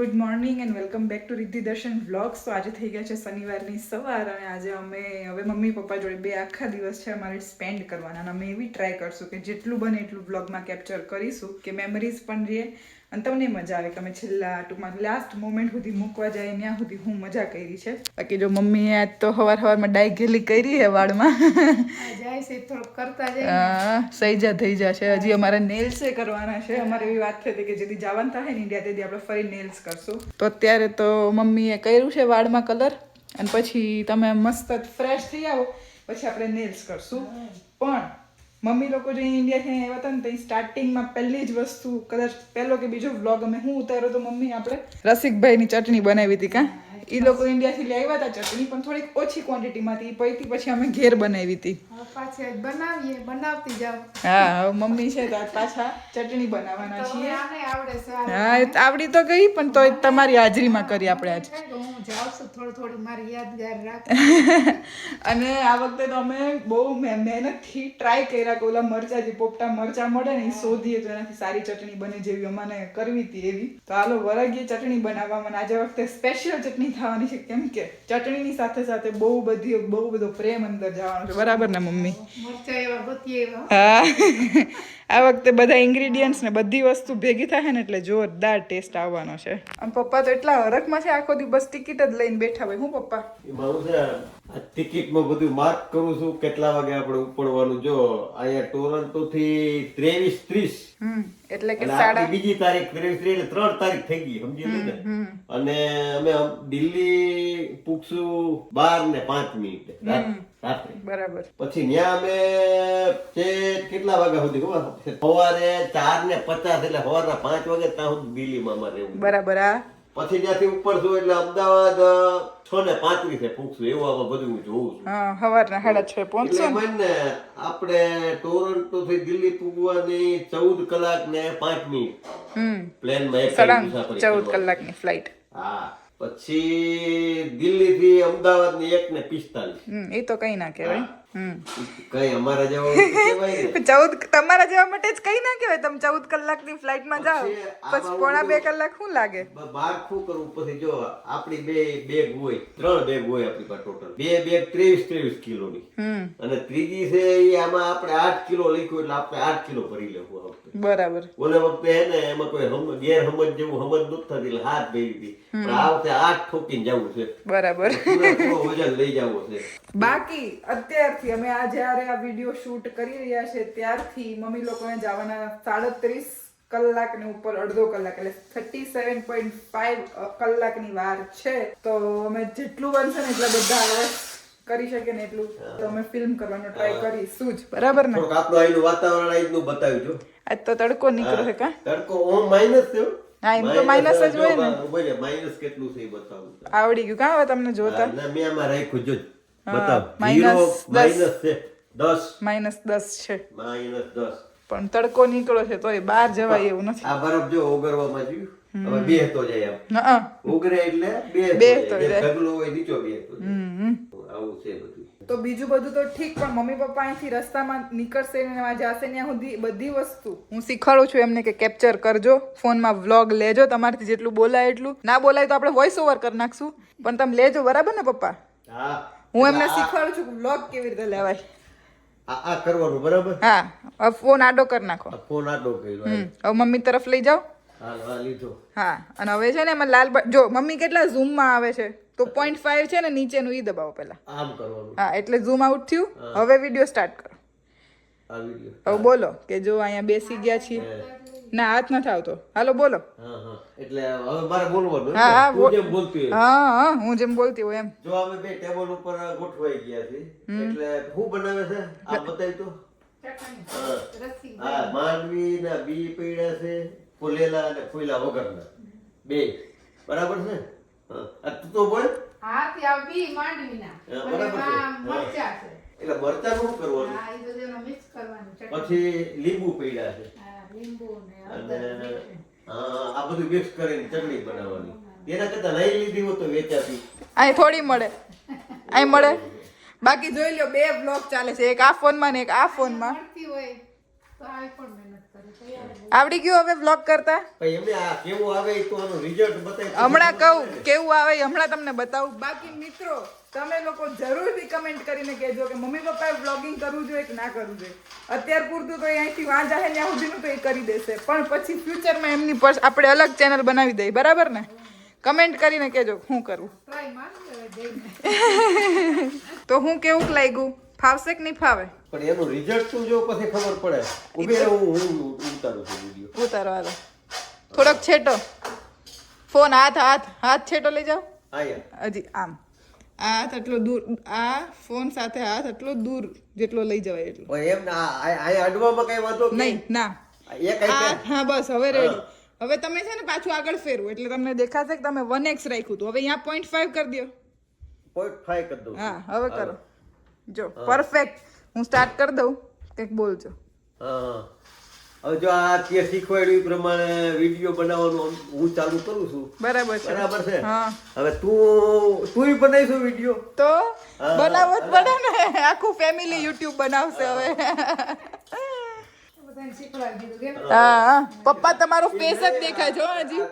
Good morning and welcome back to Riddhi Darshan vlogs તો આજે થઈ ગયા છે શનિવારની સવાર અને આજે અમે હવે મમ્મી પપ્પા જોડે બે આખા દિવસ છે અમારે સ્પેન્ડ કરવાના અને અમે એવી ટ્રાય કરશું કે જેટલું બને એટલું વ્લોગમાં કેપ્ચર કરીશું કે મેમરીઝ પણ રહે અને તમને મજા આવે કે અમે છેલ્લા ટૂંકમાં લાસ્ટ મોમેન્ટ સુધી મૂકવા જાય ત્યાં સુધી હું મજા કરી છે. બાકી જો મમ્મીએ આજ તો સવાર સવારમાં ડાઈ ઘેલી કરી છે વાળમાં. જાય છે થોડુંક કરતા જાય હા, સૈજા થઈ જશે. હજી અમારે નેલ્સ કરવાના છે. અમારે એવી વાત થઈ હતી કે જેથી જવાનું થાય ને ઇન્ડિયા તેથી આપણે ફરી નેલ્સ કરશું. તો અત્યારે તો મમ્મીએ કર્યું છે વાળમાં કલર અને પછી તમે મસ્ત ફ્રેશ થઈ આવો. પછી આપણે નેલ્સ કરશું. પણ મમ્મી લોકો જે ઇન્ડિયાથી આવ્યા હતા ને ત્યાં સ્ટાર્ટિંગમાં પહેલી જ વસ્તુ, કદાચ પહેલો કે બીજો વ્લોગ અમે, હું ઉતાર્યો તો મમ્મી આપણે રસિકભાઈની ચટણી બનાવી હતી, કાં? એ લોકો ઇન્ડિયાથી લઈ આવ્યા હતા ચટણી પણ થોડીક ઓછી ક્વોન્ટિટીમાંથી પૈતી પછી અમે ઘેર બનાવી હતી. બનાવીએ બનાવતી જાવ હા મમ્મી છે તો પાછા ચટણી બનાવવાના છીએ. આને આવડે સારું હા આવડી તો ગઈ પણ તોય તમારી હાજરીમાં કરી આપણે આજ. કારણ કે હું જાઉં છું થોડું થોડું મારી યાદગાર રાખ. અને આ વખતે તો અમે બહુ મહેનતથી ટ્રાય કર્યા કે ઓલા મરચા જે પોપટા મરચા મળે ને એ શોધીએ તો એનાથી સારી ચટણી બને જેવી અમાને કરવી હતી એવી. તો હાલો વરગીએ ચટણી બનાવવા મને આજે વખતે સ્પેશિયલ ચટણી થવાની છે. કેમ કે ચટણીની સાથે સાથે બહુ બધી બહુ બધો પ્રેમ અંદર જવાનો છે. બરાબર ને મમ્મી? મરચા એવા. હા. આ વખતે બધા ઇન્ગ્રીડિયન્ટ્સ ને બધી વસ્તુ ભેગી થાય ને એટલે જોરદાર ટેસ્ટ આવવાનો છે. અને પપ્પા તો એટલા હરખમાં છે આખો દિવસ ટિકિટ જ લઈને બેઠા હોય. હું પપ્પા? ટિકિટમાં બધું માર્ક કરું છું. કેટલા વાગે આપણે ઉપડવાનું? જો અહીંયા ટોરન્ટો થી ત્રેવીસ ત્રીસ એટલે કે સાડા બીજી તારીખ ત્રેવીસ ત્રીસ એટલે ત્રણ તારીખ થઈ ગઈ સમજી લે ને? અને અમે દિલ્હી પૂછશું બાર ને પાંચ મિનિટે. રાત્રે. બરાબર. પછી ત્યાં અમે છે કેટલા વાગ્યા સુધી ખબર? સવારે ચાર ને પચાસ એટલે સવારના પાંચ વાગે ત્યાં સુધી દિલ્હીમાં અમારે રહેવું બરાબર આ પછી ત્યાંથી ઉપર છું એટલે અમદાવાદ છ ને પાંત્રીસે પહોંચશું એવું આમાં બધું હું જોઉં છું. સવારના સાડા છ પહોંચશો મને આપણે ટોરન્ટો થી દિલ્હી પૂગવાની ચૌદ કલાક ને પાંચ મિનિટ પ્લેન પ્લેનમાં એક ચૌદ કલાક કલાકની ફ્લાઇટ હા. પછી દિલ્હી થી અમદાવાદની એક ને પિસ્તાલીસ એ તો કઈ ના કહેવાય. કઈ અમારા જેવા ચૌદ તમારા જેવા માટે જ કઈ ના કહેવાય? તમે ચૌદ કલાકની ફ્લાઇટમાં જાઓ પછી પોણા બે કલાક શું લાગે? બ- બાર શું કરવું? પછી જો આપણી બે બેગ હોય ત્રણ બેગ હોય આપણી પાસે ટોટલ બે બેગ ત્રેવીસ ત્રેવીસ કિલોની. અને ત્રીજી છે એ આમાં આપણે આઠ કિલો લખ્યું એટલે આપણે આઠ કિલો ભરી લેવું બરાબર. ઓલે વખતે હે ને એમાં કોઈ હમ ગેર સમજ જેવું સમજ નહોતી થતી એટલે હાથ ભરી હતી પણ આ વખતે આઠ ઠોકીને જવું છે. બરાબર. વજન લઈ જવું છે. બાકી અત્યારથી અમે આ જ્યારે આ વીડિયો શૂટ કરી રહ્યા છે ત્યારથી મમ્મી લોકોને જવાના સાડત્રીસ કલાકની ઉપર અડધો કલાક એટલે થર્ટી સેવન પોઈન્ટ ફાઈવ કલાકની વાર છે. તો અમે જેટલું બનશે ને એટલા બધા હવે કરી શકીએ ને એટલું. તો અમે ફિલ્મ કરવાનો ટ્રાય કરીશું જ. બરાબર ને? આપણું વાતાવરણ આજ તો તડકો નીકળ્યો છે કા? તડકો ઓમ માઇનસ થયો હા, એમ તો માઇનસ જ હોય ને. માઇનસ કેટલું છે બતાવું. આવડી ગયું કા હવે તમને જોતા? મેં આમાં રાખ્યું જો. બતાવ. minus Zero, છે. 10 માઇનસ 10 છે. માઇનસ 10 પણ તડકો નીકળ્યો છે તોય બહાર જવાય એવું નથી. આ બરફ જો ઓગરવામાં જ્યું હવે બેહતો જાય આમ હા ઉગરે એટલે બે બે તો જાય. ઢગલો હોય નીચો બેહતો જાય. આવું છે બધું. તો બીજું બધું તો ઠીક પણ મમ્મી પપ્પા અહીંથી રસ્તામાં નીકળશે ને જશે ત્યાં સુધી બધી વસ્તુ. હું શીખવાડું છું એમને કે કેપ્ચર કરજો ફોનમાં વ્લોગ લેજો તમારથી જેટલું બોલાય એટલું. ના બોલાય તો આપણે વોઇસ ઓવર કરી નાખશું. પણ તમે લેજો બરાબર ને પપ્પા? હા. હું એમને શીખવાડું છું કે કેવી રીતે લેવાય. આ આ કરવાનું બરાબર? હા ફોન આડો કરી નાખો. ફોન આડો કર્યો હવે મમ્મી તરફ લઈ જાઓ. હા અને હવે છે ને એમાં લાલ જો મમ્મી કેટલા ઝૂમમાં આવે છે? તો પોઈન્ટ ફાઈવ છે ને નીચેનું ઈ દબાવો પેલા આમ કરવાનું. હા એટલે ઝૂમ આઉટ થયું. હવે વીડિયો સ્ટાર્ટ કરો. હવે બોલો કે જો અહીંયા બેસી ગયા છીએ. ના હાથ નથી આવતો. હાલો બોલો. હા હા. એટલે હવે મારે બોલવાનું હા, હા, હું જેમ બોલતી હોય. હા હા હું જેમ બોલતી હોય એમ. જો અમે બે ટેબલ ઉપર ગોઠવાઈ ગયા છે એટલે હું બનાવે છે? આ બતાવી તો. હા. માનવી ના બી પીડા છે ફૂલેલા અને ફૂલા વગરના. બે. બરાબર છે? હા. તું તો બોલ. હા તે આ બી માંડવી ના બરાબર છે. મરચા છે. એટલે મરચા નું કરવાનું? હા એ બધું મિક્સ કરવાનું પછી લીંબુ પીડા છે. અને હળદર મીઠું. હા, આ બધું મિક્સ કરીને ચટણી બનાવવાની. તેના કરતા નહીં લીધી હોય તો વેચાતી. અહીં થોડી મળે. અહીં મળે. બાકી જોઈ લો બે બ્લોગ ચાલે છે. એક આ ફોનમાં ને એક આ ફોનમાં હોય તો આઈફોન મહેનત. આવડી ગયું હવે વ્લોગ કરતા? ભાઈ એમને આ કેવું આવે એ તો આનું રિઝલ્ટ બતાવી હમણાં કહું કેવું આવે હમણાં તમને બતાવું. બાકી મિત્રો તમે લોકો જરૂરથી કમેન્ટ કરીને કહેજો કે મમ્મી પપ્પાએ વ્લોગિંગ કરવું જોઈએ કે ના કરવું જોઈએ? અત્યાર પૂરતું તો અહીંથી વાં હે ત્યાં સુધીનું તો એ કરી દેશે. પણ પછી ફ્યુચરમાં એમની પર આપણે અલગ ચેનલ બનાવી દઈએ બરાબર ને? કમેન્ટ કરીને કહેજો શું કરવું તો હું કેવું લાગ્યું? ફાવશે કે નહીં ફાવે? પણ એનું રિઝલ્ટ શું જો પછી ખબર પડે. ઉભે હું હું ઉતારું છું વીડિયો ઉતારો હાલો. થોડોક છેટો. ફોન હાથ હાથ હાથ છેટો લઈ જાઓ. હજી આમ. આ હાથ એટલો દૂર આ ફોન સાથે હાથ એટલો દૂર જેટલો લઈ જવાય એટલો. એમ ના આ- અડવામાં કઈ વાંધો નહીં ના. હા બસ હવે રેડી હવે તમે છે ને પાછું આગળ ફેરવું એટલે તમને દેખાશે કે તમે વન એક્સ રાખ્યું હતું. હવે અહીંયા પોઈન્ટ ફાઈવ કરી દો પોઈન્ટ ફાઈવ કરી દો હા હવે કરો. જો પરફેક્ટ હું સ્ટાર્ટ કરી દઉં? કંઈક બોલજો. હવે જો આ તે શીખવાડ્યું પ્રમાણે વીડિયો બનાવવાનું હું ચાલુ કરું છું. બરાબર છે. બરાબર છે? હા. હવે તું તું બનાવીશું વીડિયો? તો? બનાવવો જ પડે ને? આખું ફેમિલી યુટ્યુબ બનાવશે હવે. હા. પપ્પા તમારો ફેસ જ દેખાય છે હજી?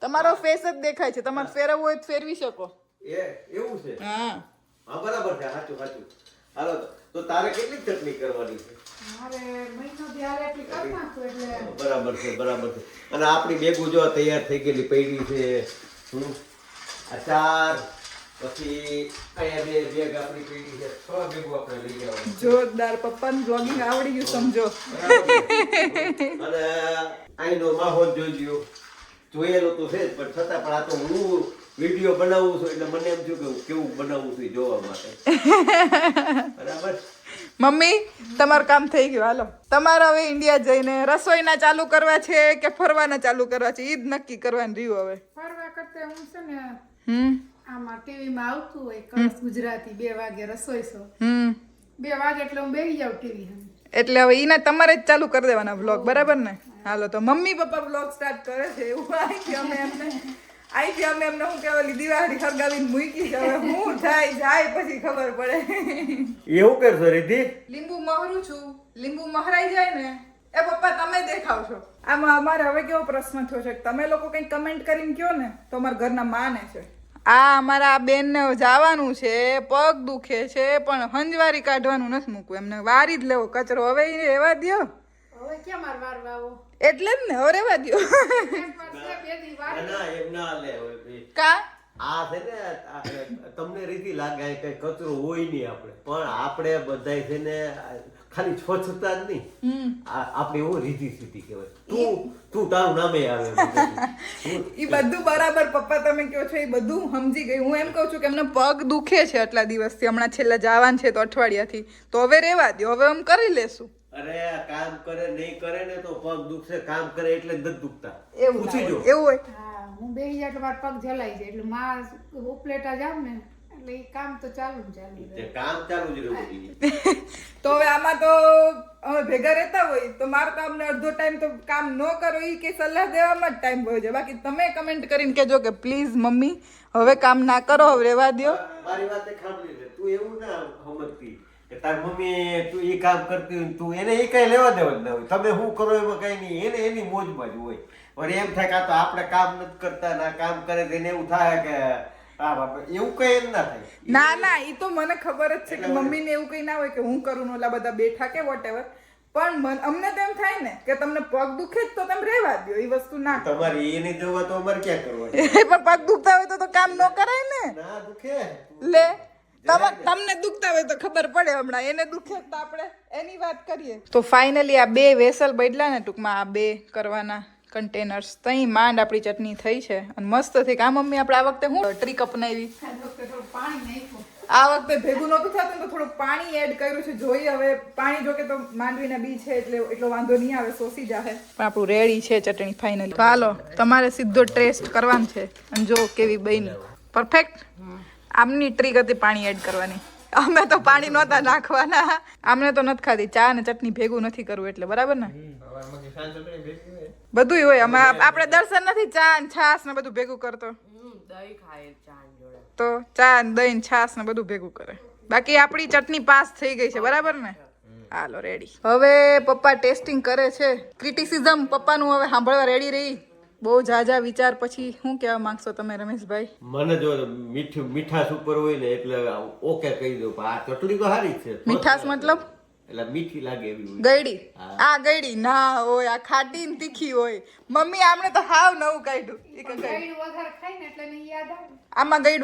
તમારો ફેસ જ દેખાય છે. તમારે ફેરવવું હોય તો ફેરવી શકો. એ એવું છે? હા. હા બરાબર છે. સાચું સાચું. હાલો તો. તારે કેટલી ચટણી કરવાની છે? બરાબર છે બરાબર છે. અને આપણી બેગું જો તૈયાર થઈ ગયેલી પૈડી છે. આ પછી અહીંયા બે બેગ આપણી પૈડી છે. છ બેગું આપણે લઈ જવાનું જોરદાર પપ્પાનું બ્લોગિંગ આવડી ગયું સમજો. અને અહીંનો માહોલ જોઈ જોયેલો તો છે જ પણ છતાં પણ આ તો હું વીડિયો બનાવું છું એટલે મને એમ થયું કે કેવું બનાવવું છું જોવા માટે. બરાબર? મમ્મી તમારું કામ થઈ ગયું. હાલો. તમારે હવે ઇન્ડિયા જઈને રસોઈના ચાલુ કરવા છે કે ફરવાના ચાલુ કરવા છે? ઈ જ નક્કી કરવાનું રહ્યું હવે. ફરવા કરતા હું છે ને હમ. આમાં ટીવીમાં આવતું હોય કળશ ગુજરાતી બે વાગે રસોઈ શો હમ. બે વાગે એટલે હું બેસી જાઉં ટીવી એટલે હવે ઈને તમારે જ ચાલુ કરી દેવાના વ્લોગ બરાબર ને? હાલો તો મમ્મી પપ્પા વ્લોગ સ્ટાર્ટ કરે છે એવું અહીંથી અમે એમને અહીંથી અમે એમને શું કહેવાય દિવાળી હરગાવીને મૂકી. છે હવે હું થાય જાય પછી ખબર પડે. એવું કરશો રીધિ લીંબુ મહરું છું. લીંબુ મહરાઈ જાય ને એ પપ્પા તમે દેખાવ છો આમાં અમારે હવે કેવો પ્રશ્ન થયો છે? તમે લોકો કંઈક કમેન્ટ કરીને કહો ને તો અમારા ઘરના માને છે. આ અમારા બેનને જવાનું છે પગ દુખે છે પણ હંજવારી કાઢવાનું નથી મૂકવું. એમને વારી જ લેવો. કચરો હવે એવા દો હવે ક્યાં માર વાર વાવો એટલે જ ને હવે રહેવા દ્યો. એમ પણ છે બે દી વાર ના, ના એમ ના લે હવે. કા? આ છે ને તમને રીતિ લાગે કે કચરો હોય નહીં આપણે. પણ આપણે બધાય છે ને ખાલી સ્વચ્છતા જ નહીં. આપણે એવો રીતિ સ્થિતિ કહેવાય. તું તું તારું નામે આવે એ બધું બરાબર પપ્પા તમે કહો છો એ બધું સમજી ગઈ. હું એમ કહું છું કે એમને પગ દુખે છે આટલા દિવસથી. હમણાં છેલ્લા જવાન છે તો અઠવાડિયાથી. તો હવે રહેવા દો હવે આમ કરી લેશું. અરે આ કામ કરે નહીં કરે ને તો પગ દુખશે. કામ કરે એટલે જ નથી દુખતા. એવું પૂછી જો. એવું હોય? હા હું બે જાઉં એટલે મારા પગ જલાઈ જાય. એટલે માં ઉપલેટા જામ ને એટલે એ કામ તો ચાલુ જ ચાલુ. કામ ચાલુ જ રહ્યું તો હવે આમાં તો અમે ભેગા રહેતા હોય તો મારે તો અમને અડધો ટાઈમ તો કામ ન કરો એ કે સલાહ દેવામાં જ ટાઈમ હોય છે. બાકી તમે કમેન્ટ કરીને કહેજો કે પ્લીઝ મમ્મી હવે કામ ના કરો હવે રહેવા દ્યો. મારી વાત સાંભળી લે. તું એવું ના સમજતી. કે તાર મમ્મી તું એ કામ કરતી હોય ને તું એને એ કઈ લેવા દેવા જ ના હોય. તમે શું કરો એમાં કઈ નહીં. એને એની મોજમાં જ હોય. પણ એમ થાય કે આ તો આપણે કામ નથી કરતા ના કામ કરે તો એને એવું થાય કે એવું કઈ એમ ના થાય. ના ના એ તો મને ખબર જ છે કે મમ્મીને એવું કઈ ના હોય કે હું કરું ને ઓલા બધા બેઠા કે વોટ પણ અમને તો એમ થાય ને કે તમને પગ દુખે જ તો તમે રહેવા દો એ વસ્તુ ના તમારે એને જોવા તો અમારે ક્યાં કરવાની? પણ પગ દુખતા હોય તો કામ ન કરાય ને. ના દુખે. લે. તમને દુખતા હોય તો ખબર પડે હમણાં. એને દુખે તો આપણે એની વાત કરીએ. તો ફાઇનલી આ બે વેસલ બદલા ને ટૂંકમાં આ બે કરવાના કન્ટેનર્સ તઈ માંડ આપણી ચટણી થઈ છે. અને મસ્ત થઈ કે આ મમ્મી આપણે આ વખતે હું ટ્રીક અપનાવી આ વખતે પાણી આ વખતે ભેગું નહોતું થતું ને તો થોડું પાણી એડ કર્યું છે. જોઈએ હવે પાણી જો કે તો માંડવીના બી છે એટલે એટલો વાંધો નહીં આવે સોસી જાહે. પણ આપણું રેડી છે ચટણી ફાઇનલી તો હાલો તમારે સીધો ટેસ્ટ કરવાનો છે. અને જો કેવી બની. પરફેક્ટ આમની ટ્રીક હતી પાણી એડ કરવાની. અમે તો પાણી નહોતા નાખવાના. આમને તો નથી ખાધી. ચા અને ચટણી ભેગું નથી કરવું એટલે બરાબર ને? બધું હોય. અમે આપણે દર્શન નથી ચા ને છાસ ને બધું ભેગું કરતો. તો ચા ને દહીં ને છાસ ને બધું ભેગું કરે. બાકી આપણી ચટણી પાસ થઈ ગઈ છે બરાબર ને? હાલો રેડી હવે પપ્પા ટેસ્ટિંગ કરે છે. ક્રિટિસિઝમ પપ્પાનું હવે સાંભળવા રેડી રહી. બહુ ઝાઝા વિચાર પછી શું કહેવા માંગશો તમે રમેશભાઈ? મને જો મીઠું મીઠાશ ઉપર હોય ને એટલે ઓકે કહી દઉં આ ચટણી તો સારી છે. મીઠાશ મતલબ? એટલે મીઠી લાગે એવી હોય. આ ગયડી ના હોય આ ખાટી ને તીખી હોય. મમ્મી આમણે તો હાવ નવું કાઢ્યું. ઈ ગળ્યું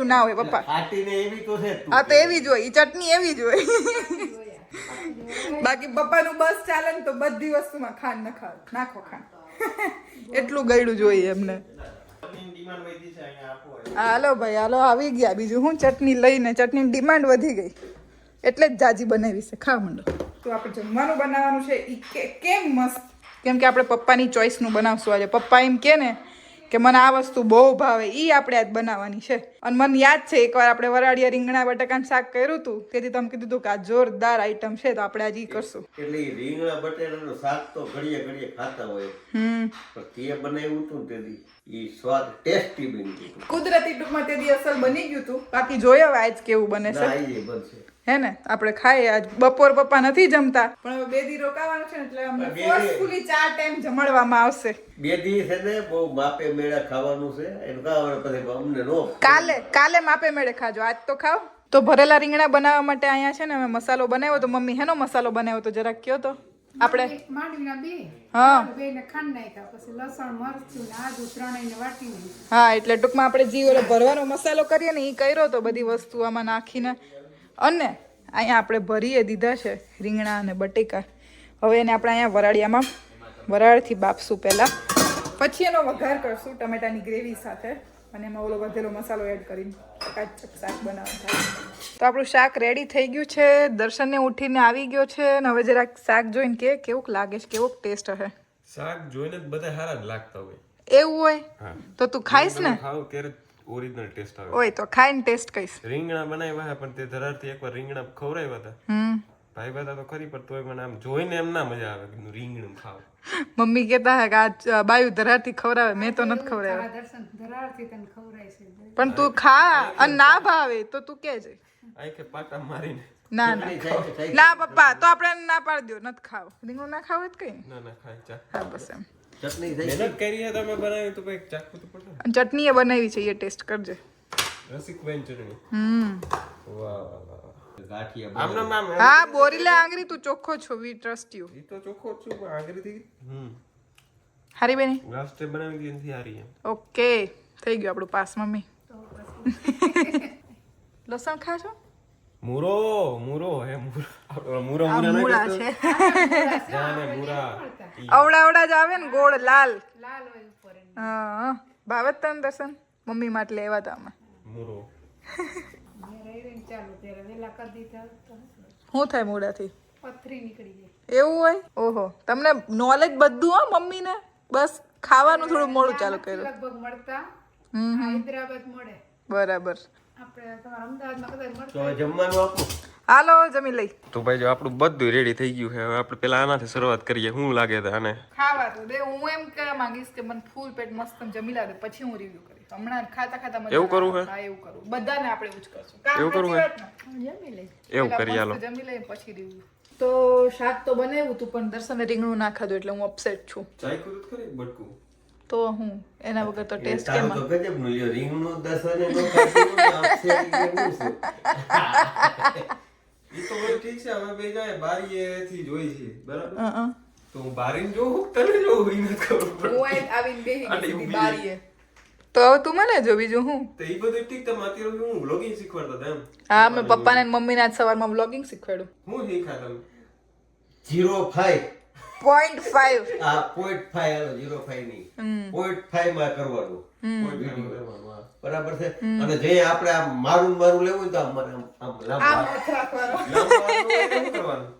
ને આમાં હોય પપ્પા. ખાટી ને એવી તો છે આ તો એવી જ હોય ઈ ચટણી એવી જ હોય. બાકી પપ્પાનું બસ ચાલે ને તો બધી વસ્તુમાં ખાંડ નખાવ નાખો ખાંડ. એટલું ગયડું જોઈએ એમને. હાલો ભાઈ, હાલો, આવી ગયા. બીજું હું ચટણી લઈને ચટણી ડિમાન્ડ વધી ગઈ. એટલે જ જાજી બનાવી છે. ખા મંડો. તો આપણે જમવાનું બનાવવાનું છે. એ કેમ મસ્ત? કેમ કે આપણે પપ્પાની ચોઈસનું બનાવશું આજે. પપ્પા એમ કે ને કે મને આ વસ્તુ બહુ ભાવે ઈ આપણે આજ બનાવવાની છે. અને મને યાદ છે એકવાર આપણે વરાડિયા રીંગણા બટાકાનું શાક કર્યું હતું. તેથી તમે કીધું હતું કે આ જોરદાર આઈટમ છે તો આપણે આજે ઈ કરશું. એટલે રીંગણા બટેટાનું શાક તો ઘડીએ ઘડીએ ખાતા હોય. હમ. પણ તે બનાવ્યું હતું તેથી ઈ સ્વાદ ટેસ્ટી બની ગયું. કુદરતી ટૂંકમાં તે દિવસ અસલ બની ગયું હતું બાકી જોઈએ હવે આજ કેવું બને છે. હે ને? આપણે ખાઈએ આજ. બપોર પપ્પા નથી જમતા. પણ હવે બે દી રોકાવાનું છે એટલે અમને ફોર્સફુલી ચાર ટાઈમ જમાડવામાં આવશે. બે દી છે ને બહુ માપે મેળે ખાવાનું છે. એનું ખાવાનું પછી અમને નો કાલે કાલે માપે મેળે ખાજો. આજ તો ખાઓ તો ભરેલા રીંગણા બનાવવા માટે અહીંયા છે ને અમે મસાલો બનાવ્યો તો મમ્મી હેનો મસાલો બનાવ્યો તો જરાક કયો તો. આપણે માંડવીના બે. હા. બે ને ખાંડ નાખ્યા પછી લસણ મરચું ને આદુ ત્રણેયને વાટી હા એટલે ટૂંકમાં આપણે જે ઓલો ભરવાનો મસાલો કરીએ ને એ કર્યો તો બધી વસ્તુ આમાં નાખીને. અને અહીંયા આપણે ભરીએ દીધા છે રીંગણા અને બટેકા. હવે એને આપણે અહીંયા વરાળિયામાં વરાળથી બાપશું પહેલાં. પછી એનો વઘાર કરશું ટમેટાની ગ્રેવી સાથે. અને એમાં ઓલો વધેલો મસાલો એડ કરીને. ચકાચક શાક તો આપણું શાક રેડી થઈ ગયું છે. દર્શનને ઉઠીને આવી ગયો છે અને હવે જરાક શાક જોઈને કે કેવું લાગે છે કેવો ટેસ્ટ હશે. શાક જોઈને જ બધા સારા લાગતા હોય. એવું હોય? તો તું ખાઈશ ને? ખાવ ત્યારે ઓરિજિનલ ટેસ્ટ આવે. ઓય તો ખાઈને ટેસ્ટ કઈશ રીંગણા બનાવ્યા પણ તે ધરારથી એકવાર રીંગણા ખવરાવ્યા હતા. હમ. ભાઈ બધા તો ખરી પણ તોય મને આમ જોઈને એમ ના મજા આવે કે રીંગણું ખાવ. મમ્મી કહેતા હે કે આ બાયુ ધરારથી ખવડાવે મેં તો નથી ખવડાવ્યા. દર્શન ધરારથી તને ખવડાય છે પણ તું ખા અને ના ભાવે તો તું કે છે. આઈ કે પાટા મારીને ના ના. ના પપ્પા તો આપણે ના પાડી દો નથી ખાવ. રીંગણું ના ખાવ જ કઈ? ના ના ખાય ચા. હા બસ એમ. ચટણી બનાવી છે એ ટેસ્ટ કરજે. રસિક વેન ચટણી. હમ. વાહ વાહ. ગાંઠિયા હા બોરીલા આંગરી તું ચોખ્ખો છો વી ટ્રસ્ટ યુ ઈ તો ચોખ્ખો છું પણ આંગળીથી હમ. હારી બેની? લાસ્ટ ટાઈમ બનાવી હતી એનાથી હારી ઓકે થઈ ગયું આપણું પાસ મમ્મી. લસણ ખાશો મૂરો મૂરો હે મૂરો. આપણો મૂરો મૂરા છે? જાને મૂરા. અવડા અવડા જ આવે ને ગોળ લાલ. લાલ હોય ઉપર હા ભાવે જ દર્શન? મમ્મી માટે લેવા તા અમે મૂરો. ચાલુ ત્યારે વેલા કરી દીધા શું થાય મોડાથી પથરી નીકળી જાય એવું હોય? ઓહો. તમને નોલેજ બધું હો મમ્મીને? બસ ખાવાનું થોડું મોડું ચાલુ કર્યું. લગભગ મળતા. હૈદરાબાદ મળે. બરાબર. આપણે તમારા અમદાવાદમાં કદાચ મળતા તો હવે જમવાનું આપું. હાલો જમી લઈ. તો ભાઈ જો આપણું બધું રેડી થઈ ગયું છે. હવે આપણે પેલા આનાથી શરૂઆત કરીએ. શું લાગે છે આને? ખાવા તો દે. હું એમ કહેવા માંગીશ કે મને ફૂલ પેટ મસ્ત જમી લાગે પછી હું રિવ્યુ કરીશ હમણાં ખાતા ખાતા મજા એવું કરવું હે? હા એવું કરવું બધાને આપણે એવું જ કરશું. એવું કરવું હે? જમી લે એવું કરી આલો. જમી લે પછી રિવ્યુ તો શાક તો બનાવ્યું હતું પણ દર્શને રીંગણું ના ખાધું એટલે હું અપસેટ છું. ચાઈ તો ખરી બટકું? તો હું એના વગર તો ટેસ્ટ કેમ. તો ગજબનું લ્યો રીંગણું દસ અને નો ખાધું ઈ તો બધું ઠીક છે હવે બે જાય બારીએ થી જોઈ છે બરાબર. તો હું બારીને જોઉં તને જોઉં ઈ નથી ખબર હું આવીને બેહી ગઈ બારીએ. તો હવે તું મને જો બીજું હું. તો ઈ બધું ઠીક તમે અત્યારે હું વ્લોગિંગ શીખવાડતા હતા એમ. હા મેં પપ્પાને અને મમ્મીને આજ સવારમાં વ્લોગિંગ શીખવાડ્યું. હું શીખા તમે? Zero five. પોઈન્ટ ફાઈવ આ five નહીં. Point five માં કરવાનું. બરાબર છે? અને જે આપણે આમ મારું મારું લેવું હોય તો આમ આમ આમ લાંબુ આમ રાખવાનું. લાંબો કરવાનું?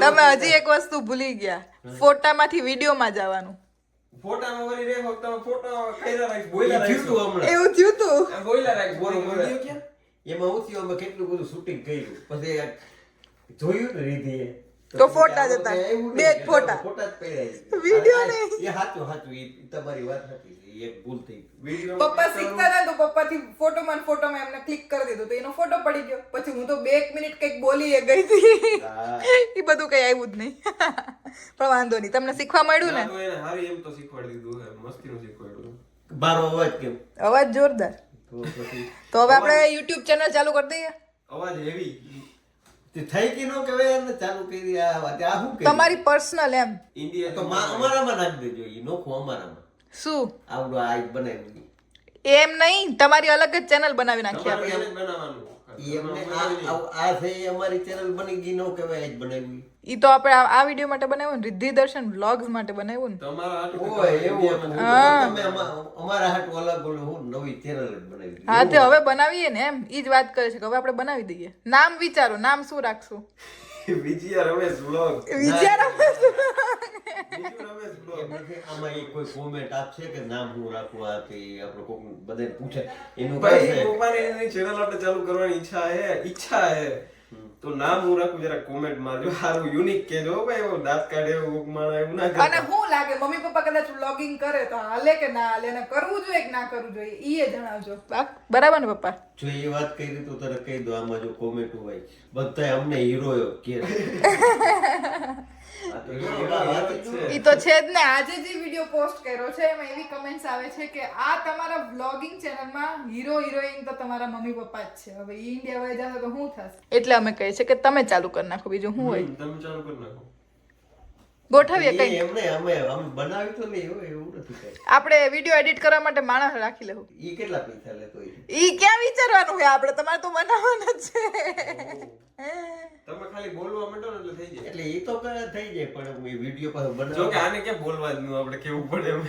તમે હજી એક વસ્તુ ભૂલી ગયા. ફોટામાંથી વિડીયોમાં જવાનું. ફોટામાં વળી રે તમે ફોટો કર્યા રાખી બોલ્યા ઈ થયું તું હમણાં. એવું થયું તું? બોલ્યા રાખી. એમાં અમે કેટલું બધું શૂટિંગ કર્યું. પછી જોયું ને તો ફોટા બે ફોટા. ફોટા જ. વીડિયો નહીં. એ એ તમારી વાત હતી એ એક ભૂલ થઈ વીડિયો પપ્પા શીખતા હતા તો પપ્પાથી ફોટોમાં ને ફોટોમાં એમને ક્લિક કરી દીધું. તો એનો ફોટો પડી ગયો. પછી હું તો બે એક મિનિટ કંઈક બોલી એ ગઈ હતી. એ બધું કઈ આવ્યું જ નહીં. પણ વાંધો નહીં. તમને શીખવા મળ્યું ને? ના, હારી એમ તો શીખવાડી દીધું. હે મસ્તીનું શીખવાડ્યું. બારો અવાજ કેમ અવાજ જોરદાર. તો હવે આપણે યુટ્યુબ ચેનલ ચાલુ કરી દઈએ. અવાજ હેવી થઈ કે નો કહેવાય એને ચાલુ કરી આ વાત. આ શું કરી? તમારી પર્સનલ એમ. ઇન્ડિયા તો અમારામાં નાખી દેજો એ નોખું અમારામાં. શું? આવડો આ બનાવ્યું એમ નહીં તમારી અલગ જ ચેનલ બનાવી નાખી આપણે. ઈ એમને આ આ- આ અમારી ચેનલ બની ગઈ નો કહેવાય જ બનાવી. ઈ તો આપણે આ વીડિયો માટે બનાવ્યું ને રિદ્ધિ દર્શન વ્લોગ્સ માટે બનાવ્યું ને. તમારા હાટું ઓય હા. તમે અમારા હાટુ અલગ ઓલું હું નવી ચેનલ બનાવી હા તે હવે બનાવીએ ને એમ ઈ જ વાત કરે છે કે હવે આપણે બનાવી દઈએ. નામ વિચારો નામ શું રાખશું? વિજયા રમેશ vlog. વિચારો બીજું રમેશ આમાં એક કોઈ કોમેન્ટ આપશે કે નામ હું રાખું આ તે આપણે કોક બધાને પૂછે. એનું ભાઈ. પપ્પાની આપણે ચાલુ કરવાની ઈચ્છા હે ઈચ્છા હે. તો નામ હું રાખું જરા કોમેન્ટ મારજો. સારું યુનિક કેજો ભાઈ એવો દાંત કાઢે એવો માણસ એવું ના અને હું લાગે મમ્મી પપ્પા કદાચ વ્લોગિંગ કરે તો હાલે કે ના હાલે અને કરવું જોઈએ કે ના કરવું જોઈએ ઈ એ જણાવજો બરાબર ને પપ્પા? જો એ વાત કરી તો તને કહી દો આમાં જો કોમેન્ટ હોય. બધા અમને હીરો કે. ઈ તો છે જ ને. આજે જે વીડિયો પોસ્ટ કર્યો છે એમાં એવી કમેન્ટ્સ આવે છે કે આ તમારા વ્લોગિંગ ચેનલમાં હીરો હિરોઈન તો તમારા મમ્મી પપ્પા જ છે. હવે ઈ ઇન્ડિયા વહી જશે તો શું થશે? એટલે અમે કહીએ છીએ કે તમે ચાલુ કરી નાખો બીજું શું હોય? તમે ચાલુ કરી નાખો. ગોઠવીએ એ કઈ એમને અમે અમે બનાવી તો નહીં એવું એવું નથી આપણે વીડિયો એડિટ કરવા માટે માણસ રાખી લેવું. ઈ કેટલા પૈસા લેતો ઈ ક્યાં વિચારવાનું હોય? આપણે તમારે તો બનાવવાના જ છે. તમે ખાલી બોલવા માંડો ને એટલે થઈ જાય. એટલે એ તો થઈ જાય પણ હું એ વીડિયો પાસે જો કે આને કે બોલવા નું આપણે કેવું પડે એમ.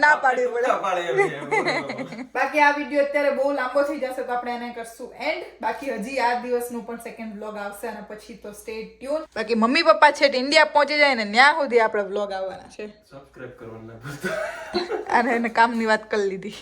ના પાડી પડે. ના પાડે એમ બાકી આ વીડિયો અત્યારે બહુ લાંબો થઈ જશે તો આપણે એને કરશું એન્ડ બાકી હજી આ દિવસનું પણ સેકન્ડ વ્લોગ આવશે અને પછી તો સ્ટે ટ્યુન બાકી મમ્મી પપ્પા છે ઇન્ડિયા પહોંચી જાય ને ત્યાં સુધી આપણે વ્લોગ આવવાના છે. સબસ્ક્રાઇબ કરવાનું ના ભૂલતા. અને એને કામની વાત કરી લીધી.